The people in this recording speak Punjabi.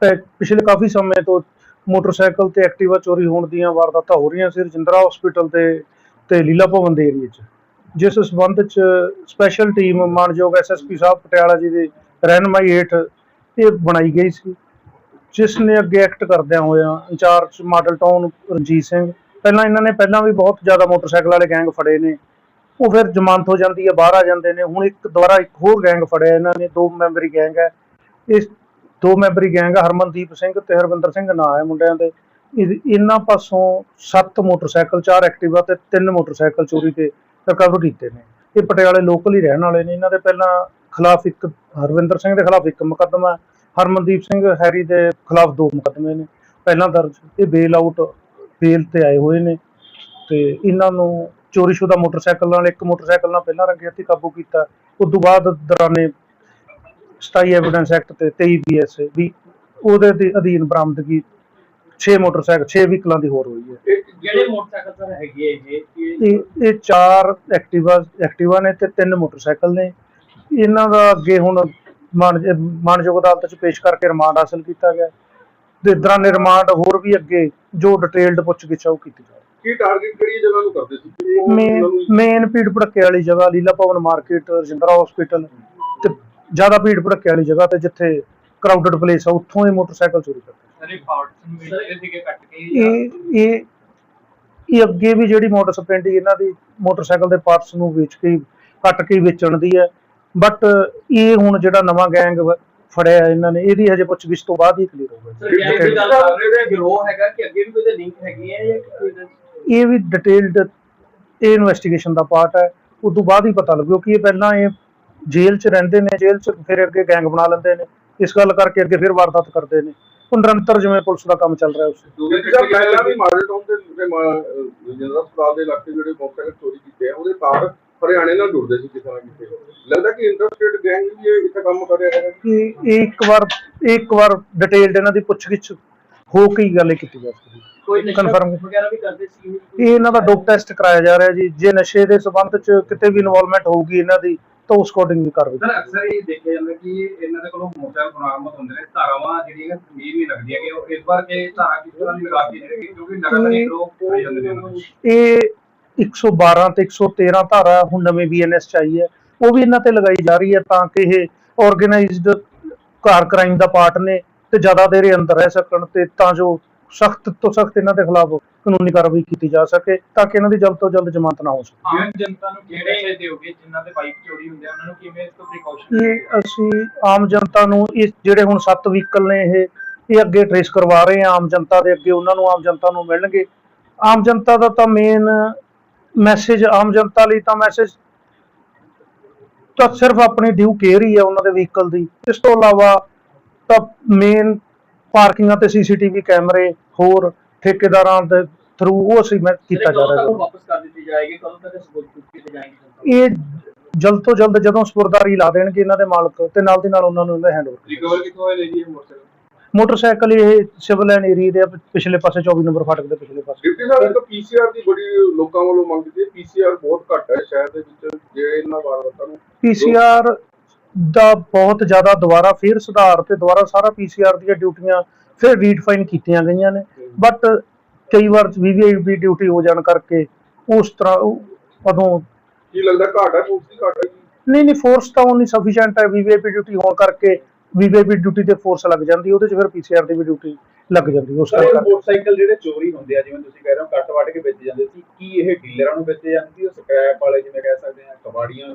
ਪੈ- ਪਿਛਲੇ ਕਾਫੀ ਸਮੇਂ ਤੋਂ ਮੋਟਰਸਾਈਕਲ ਤੇ ਐਕਟਿਵਾ ਚੋਰੀ ਹੋਣ ਦੀਆਂ ਵਾਰਦਾਤਾਂ ਹੋ ਰਹੀਆਂ ਸੀ ਰਜਿੰਦਰਾ ਹਸਪੀਟਲ ਤੇ ਤੇ ਲੀਲਾ ਭਵਨ ਦੇ ਏਰੀਏ 'ਚ। ਜਿਸ ਸਬੰਧ 'ਚ ਸਪੈਸ਼ਲ ਟੀਮ ਮਾਨਯੋਗ ਐਸਐਸਪੀ ਸਾਹਿਬ ਪਟਿਆਲਾ ਜੀ ਦੇ ਰਹਿਨਮਾਈ ਹੇਠ ਇਹ ਬਣਾਈ ਗਈ ਸੀ। ਜਿਸ ਨੇ ਅੱਗੇ ਐਕਟ ਕਰਦਿਆਂ ਹੋਇਆਂ in-charge model town Ranjit Singh, ਪਹਿਲਾਂ ਇਹਨਾਂ ਨੇ ਪਹਿਲਾਂ ਵੀ ਬਹੁਤ ਜ਼ਿਆਦਾ ਮੋਟਰਸਾਈਕਲ ਵਾਲੇ ਗੈਂਗ ਫੜੇ ਨੇ। ਉਹ ਫਿਰ ਜ਼ਮਾਨਤ ਹੋ ਜਾਂਦੀ ਹੈ, ਬਾਹਰ ਆ ਜਾਂਦੇ ਨੇ। ਹੁਣ ਇੱਕ ਦੁਬਾਰਾ ਇੱਕ ਹੋਰ ਗੈਂਗ ਫੜਿਆ ਇਹਨਾਂ ਨੇ, ਦੋ ਮੈਂਬਰੀ ਗੈਂਗ ਹੈ। ਇਸ ਦੋ ਮੈਂਬਰੀ ਗੈਂਗ ਹਰਮਨਦੀਪ ਸਿੰਘ ਤੇ ਹਰਵਿੰਦਰ ਸਿੰਘ ਨਾਂ ਹੈ ਮੁੰਡਿਆਂ ਦੇ। ਇਹ- ਇਹਨਾਂ ਪਾਸੋਂ ਸੱਤ ਮੋਟਰਸਾਈਕਲ, ਚਾਰ ਐਕਟਿਵਾ ਤੇ ਤਿੰਨ ਮੋਟਰਸਾਈਕਲ ਚੋਰੀ ਤੇ ਰਿਕਵਰ ਕੀਤੇ ਨੇ। ਇਹ ਪਟਿਆਲੇ ਲੋਕਲ ਹੀ ਰਹਿਣ ਵਾਲੇ ਨੇ। ਇਹਨਾਂ ਦੇ ਪਹਿਲਾਂ ਖਿਲਾਫ ਇੱਕ ਹਰਵਿੰਦਰ ਸਿੰਘ ਦੇ ਖਿਲਾਫ ਇੱਕ ਮੁਕੱਦਮਾ, ਹਰਮਨਦੀਪ ਸਿੰਘ ਹੈਰੀ ਦੇ ਖਿਲਾਫ ਦੋ ਮੁਕੱਦਮੇ ਨੇ। ਪਹਿਲਾਂ ਦਰਜ, ਇਹ ਬੇਲ ਆਊਟ ਬੇਲ ਤੇ ਆਏ ਹੋਏ ਨੇ। ਤੇ ਇਹਨਾਂ ਨੂੰ ਚੋਰੀਸ਼ੁਦਾ ਮੋਟਰਸਾਈਕਲ ਨਾਲ, ਇੱਕ ਮੋਟਰਸਾਈਕਲ ਨਾਲ ਪਹਿਲਾਂ ਰੰਗੇ ਹੱਥੀਂ ਕਾਬੂ ਕੀਤਾ। ਉਸ ਤੋਂ ਬਾਅਦ ਦੌਰਾਨੇ 27 ਐਵੀਡੈਂਸ ਐਕਟ ਤੇ 23 ਬੀਐਸ ਵੀ ਉਹਦੇ ਦੇ ਅਧੀਨ ਬਰਾਮਦਗੀ 6 ਮੋਟਰਸਾਈਕਲ 6 ਵਹੀਕਲਾਂ ਦੀ ਹੋਰ ਹੋਈ ਹੈ। ਜਿਹੜੇ ਮੋਟਰਸਾਈਕਲ ਸਰ ਹੈਗੇ ਇਹ? ਇਹ ਚਾਰ ਐਕਟਿਵਾ ਐਕਟਿਵਾ ਨੇ ਤੇ ਤਿੰਨ ਮੋਟਰਸਾਈਕਲ ਨੇ। ਇਹਨਾਂ ਦਾ ਅੱਗੇ ਹੁਣ ਮਾਨ- ਮਾਨਯੋਗ ਅਦਾਲਤ ਚ ਪੇਸ਼ ਕਰਕੇ ਰਿਮਾਂਡ ਹਾਸਲ ਕੀਤਾ ਗਿਆ। ਤੇ ਦੌਰਾਨੇ ਰਿਮਾਂਡ ਹੋਰ ਵੀ ਅੱਗੇ ਜੋ ਡਿਟੇਲਡ ਪੁੱਛਗਿੱਛ ਆ ਉਹ ਕੀਤੀ ਜਾਵੇ ਕੀ ਟਾਰਗੇਟ ਕਿਹੜੀ ਜਗ੍ਹਾ ਨੂੰ ਕਰਦੇ ਸੀ? ਮੇਨ ਭੀੜ ਭੜੱਕੇ ਵਾਲੀ ਜਗ੍ਹਾ ਲੀਲਾ ਭਵਨ ਮਾਰਕੀਟ ਰਜਿੰਦਰਾ ਹਸਪੀਟਲ ਜ਼ਿਆਦਾ ਭੀੜ ਭੜੱਕੇ ਵਾਲੀ ਜਗ੍ਹਾ ਤੇ ਜਿੱਥੇ ਕਰਾਊਡਡ ਪਲੇਸ ਆ ਉੱਥੋਂ ਇਹ ਮੋਟਰਸਾਈਕਲ ਚੋਰੀ ਕਰਦੇ ਸਾਰੇ ਪਾਰਟਸ ਨੂੰ ਵੇਚਦੇ ਸੀਗੇ ਕੱਟ ਕੇ ਇਹ ਇਹ ਇਹ ਅੱਗੇ ਵੀ ਜਿਹੜੀ ਮੋਟਰ ਸਪਲੈਂਡੀ ਇਹਨਾਂ ਦੀ ਮੋਟਰਸਾਈਕਲ ਦੇ ਪਾਰਟਸ ਨੂੰ ਵੇਚ ਕੇ ਕੱਟ ਕੇ ਵੇਚਣ ਦੀ ਹੈ ਬਟ ਇਹ ਹੁਣ ਜਿਹੜਾ ਨਵਾਂ ਗੈਂਗ ਫੜਿਆ ਇਹਨਾਂ ਨੇ ਇਹਦੀ ਹਜੇ ਪੁੱਛਗਿੱਛ ਤੋਂ ਬਾਅਦ ਹੀ ਕਲੀਅਰ ਹੋਊਗਾ ਸਰ ਗੈਂਗ ਦੀ ਗੱਲ ਕਰ ਰਹੇ ਹੋ ਗਰੋਹ ਹੈਗਾ ਕਿ ਅੱਗੇ ਵੀ ਕੋਈ ਲਿੰਕ ਹੈਗੀ ਹੈ ਜਾਂ ਇਹ ਵੀ ਡਿਟੇਲਡ ਇਹ ਇਨਵੈਸਟੀਗੇਸ਼ਨ ਦਾ ਪਾਰਟ ਹੈ ਉਸ ਤੋਂ ਬਾਅਦ ਹੀ ਪਤਾ ਲੱਗੂ ਕਿ ਇਹ ਪਹਿਲਾਂ ਇਹ ਜੇਲ੍ਹ 'ਚ ਰਹਿੰਦੇ ਨੇ ਜੇਲ੍ਹ 'ਚ ਫਿਰ ਅੱਗੇ ਗੈਂਗ ਬਣਾ ਲੈਂਦੇ ਨੇ। ਇਸ ਗੱਲ ਕਰਕੇ ਅੱਗੇ ਫਿਰ ਵਾਰਦਾਤ ਕਰਦੇ ਨੇ। ਉਹ ਨਿਰੰਤਰ ਜਿਵੇਂ ਪੁਲਿਸ ਦਾ ਕੰਮ ਚੱਲ ਰਿਹਾ ਉਸ ਕਿਉਂਕਿ ਸਰ ਪਹਿਲਾਂ ਵੀ ਮਾਡਲ ਟਾਊਨ ਦੇ ਤੇ ਜਨਰਲ ਹਸਪਤਾਲ ਦੇ ਇਲਾਕੇ ਜਿਹੜੇ ਮੋਟਰਸਾਈਕਲ ਚੋਰੀ ਕੀਤੇ ਆ ਉਹਦੇ ਤਾਰ ਹਰਿਆਣੇ ਨਾਲ ਜੁੜਦੇ ਸੀ ਕਿਸੇ ਨਾ ਕਿਸੇ ਲੱਗਦਾ ਕਿ ਇੰਟਰਸਟੇਟ ਗੈਂਗ ਵੀ ਇਹ ਇੱਥੇ ਕੰਮ ਕਰ ਰਿਹਾ ਇਹ ਇਹ ਇੱਕ ਵਾਰ ਇੱਕ ਵਾਰ ਡਿਟੇਲਡ ਇਹਨਾਂ ਦੀ ਪੁੱਛਗਿੱਛ ਹੋ ਕੇ ਹੀ ਗੱਲ ਇਹ ਕੀਤੀ ਜਾ ਸਕਦੀ। ਹੈ। ਕੋਈ ਨਸ਼ਾ Confirm। ਵਗੈਰਾ ਵੀ ਕਰਦੇ ਸੀ? ਇਹ ਇਹਨਾਂ ਦਾ ਡੋਪ ਟੈਸਟ ਕਰਾਇਆ ਜਾ ਰਿਹਾ ਜੀ। ਜੇ ਨਸ਼ੇ ਦੇ ਸਬੰਧ ਚ ਕਿਤੇ ਵੀ ਇਨਵੋਲਵਮੈਂਟ ਹੋਊਗੀ ਇਹਨਾਂ ਦੀ ਤਾਂ ਉਸ ਅਕੋਰਡਿੰਗ ਵੀ ਕਾਰਵਾਈ ਸਰ ਅਕਸਰ ਇਹ ਦੇਖਿਆ ਜਾਂਦਾ ਕਿ ਇਹਨਾਂ ਦੇ ਕੋਲੋਂ ਮੋਟਰਸਾਈਕਲ ਬਰਾਮਦ ਹੁੰਦੇ ਨੇ। ਧਾਰਾਵਾਂ ਜਿਹੜੀਆਂ ਸੰਗੀਨ ਨਹੀਂ ਲੱਗਦੀਆਂ ਕਿ ਉਹ ਇਸ ਵਾਰ ਇਹ ਧਾਰਾ ਕਿਸ ਤਰ੍ਹਾਂ ਦੀ ਲਗਾ ਕੇ ਜਿਹੜੇ ਕਿਉਂਕਿ ਲਗਾਤਾਰ ਇਹ ਲੋਕ ਹੋ ਜਾਂਦੇ ਨੇ ਇਹਨਾਂ ਨੂੰ। ਇਹ 112 ਤੇ 113 ਧਾਰਾ ਹੁਣ ਨਵੇਂ ਬੀਐਨਐਸ ਚ ਆਈ ਹੈ। ਉਹ ਵੀ ਇਹਨਾਂ ਤੇ ਲਗਾਈ ਜਾ ਰਹੀ ਹੈ ਤਾਂ ਕਿ ਇਹ ਆਰਗੇਨਾਈਜ਼ਡ ਕਾਰ ਕ੍ਰਾਈਮ ਦਾ ਪਾਰਟ ਨੇ ਤੇ ਜ਼ਿਆਦਾ ਦੇਰ ਇਹ ਅੰਦਰ ਰਹਿ ਸਕਣ ਤੇ ਤਾਂ ਜੋ ਸਖਤ ਤੋਂ ਸਖਤ ਇਹਨਾਂ ਦੇ ਖਿਲਾਫ ਕਾਨੂੰਨੀ ਕਾਰਵਾਈ ਕੀਤੀ ਜਾ ਸਕੇ ਤਾਂ ਕਿ ਇਹਨਾਂ ਦੀ ਜਲਦ ਤੋਂ ਜਲਦ ਜ਼ਮਾਨਤ ਨਾ ਹੋ ਸਕੇ। ਆਮ ਜਨਤਾ ਨੂੰ ਕਿਹੜੇ ਇਹ ਦਿਓਗੇ ਜਿਨ੍ਹਾਂ ਦੇ ਬਾਈਕ ਚੋਰੀ ਹੁੰਦੇ ਆ? ਉਹਨਾਂ ਨੂੰ ਕਿਵੇਂ ਇਸ ਤੋਂ ਪ੍ਰੀਕਾਸ਼ਨ ਇਹ ਅਸੀਂ ਆਮ ਜਨਤਾ ਨੂੰ ਇਸ ਜਿਹੜੇ ਹੁਣ ਸੱਤ ਵਹੀਕਲ ਨੇ ਇਹ ਇਹ ਅੱਗੇ ਟ੍ਰੇਸ ਕਰਵਾ ਰਹੇ ਆਮ ਜਨਤਾ ਦੇ ਅੱਗੇ ਉਹਨਾਂ ਨੂੰ ਆਮ ਜਨਤਾ ਨੂੰ ਮਿਲਣਗੇ। ਆਮ ਜਨਤਾ ਦਾ ਤਾਂ ਮੇਨ ਮੈਸੇਜ ਆਮ ਜਨਤਾ ਲਈ ਤਾਂ ਮੈਸੇਜ ਤਾਂ ਸਿਰਫ ਆਪਣੀ ਡਿਊ ਕੇਅਰ ਹੀ ਹੈ ਉਹਨਾਂ ਦੇ ਵਹੀਕਲ ਦੀ। ਇਸ ਤੋਂ ਇਲਾਵਾ ਤਾਂ ਮੇਨ ਪਾਰਕਿੰਗਾਂ ਤੇ ਸੀਸੀਟੀਵੀ ਕੈਮਰੇ ਹੋਰ ਠੇਕੇਦਾਰਾਂ ਦੇ ਥਰੂ ਉਹ ਅਸੀਂ ਮੈਂ ਕੀਤਾ ਜਾ ਰਿਹਾ ਹੈ ਵਾਪਸ ਕਰ ਦਿੱਤੀ ਜਾਏਗੀ ਕਦੋਂ ਤੱਕ ਸਬੂਤ ਕੀਤੇ ਜਾਣਗੇ ਇਹ ਜਲਦ ਤੋਂ ਜਲਦ ਜਦੋਂ ਸਪੁਰਦਾਰੀ ਲਾ ਦੇਣਗੇ ਇਹਨਾਂ ਦੇ ਮਾਲਕ ਤੇ ਨਾਲ ਦੀ ਨਾਲ ਉਹਨਾਂ ਨੂੰ ਇਹਦਾ ਹੈਂਡਓਵਰ ਰਿਕਵਰ ਕਿੱਥੋਂ ਹੋਏ ਨੇ ਜੀ ਇਹ ਮੋਟਰਸਾਈਕਲ? ਮੋਟਰਸਾਈਕਲ ਇਹ ਸਿਵਲ ਲਾਈਨ ਏਰੀਆ ਦੇ ਪਿਛਲੇ ਪਾਸੇ 24 ਨੰਬਰ ਫਾਟਕ ਦੇ ਪਿਛਲੇ ਪਾਸੇ। ਡਿਪਟੀ ਸਾਹਿਬ ਇੱਕ ਪੀਸੀਆਰ ਦੀ ਬੜੀ ਲੋਕਾਂ ਵੱਲੋਂ ਮੰਗ ਕੀਤੀ ਪੀਸੀਆਰ ਬਹੁਤ ਘੱਟ ਹੈ ਸ਼ਹਿਰ ਦੇ ਵਿੱਚ ਜਿਹੜੇ ਇਹਨਾਂ ਵਾਰਦਾਤਾਂ ਨੂੰ ਪੀਸੀਆਰ ਦਾ ਬਹੁਤ ਜ਼ਿਆਦਾ ਦੁਬਾਰਾ ਫਿਰ ਸੁਧਾਰ ਤੇ ਦੁਬਾਰਾ ਸਾਰਾ ਪੀਸੀਆਰ ਦੀਆਂ ਡਿਊਟੀਆਂ ਫਿਰ ਰੀਡਫਾਈਨ ਕੀਤੀਆਂ ਗਈਆਂ ਨੇ। ਬਟ ਕਈ ਵਾਰ ਵੀਵੀਆਈਪੀ ਡਿਊਟੀ ਹੋ ਜਾਣ ਕਰਕੇ ਉਸ ਤਰ੍ਹਾਂ ਉਦੋਂ ਕੀ ਲੱਗਦਾ ਘਾਟ ਹੈ? ਪੁਲਿਸ ਦੀ ਘਾਟ ਹੈ ਨਹੀਂ ਨਹੀਂ ਫੋਰਸ ਤਾਂ ਉਨੀ ਸਫੀਸ਼ੀਐਂਟ ਹੈ ਵੀਵੀਆਈਪੀ ਡਿਊਟੀ ਹੋਣ ਕਰਕੇ। ਵੀਵੀਆਈਪੀ ਡਿਊਟੀ ਤੇ ਫੋਰਸ ਲੱਗ ਜਾਂਦੀ ਉਹਦੇ ਚ ਫਿਰ ਪੀਸੀਆਰ ਦੀ ਵੀ ਡਿਊਟੀ ਲੱਗ ਜਾਂਦੀ ਉਸ ਕਰਕੇ ਮੋਟਰਸਾਈਕਲ ਜਿਹੜੇ ਚੋਰੀ ਹੁੰਦੇ ਆ ਜਿਵੇਂ ਤੁਸੀਂ ਕਹਿ ਰਹੇ ਹੋ ਕੱਟ ਵੱਢ ਕੇ ਵੇਚੇ ਜਾਂਦੇ ਸੀ ਕੀ ਇਹ ਡੀਲਰਾਂ ਨੂੰ ਵੇਚੇ ਜਾਂਦੇ ਸੀ ਉਹ ਸਕ੍ਰੈਪ ਵਾਲੇ ਜਿਵੇਂ ਕਹਿ ਸਕਦੇ ਆ ਕਬਾੜੀਆਂ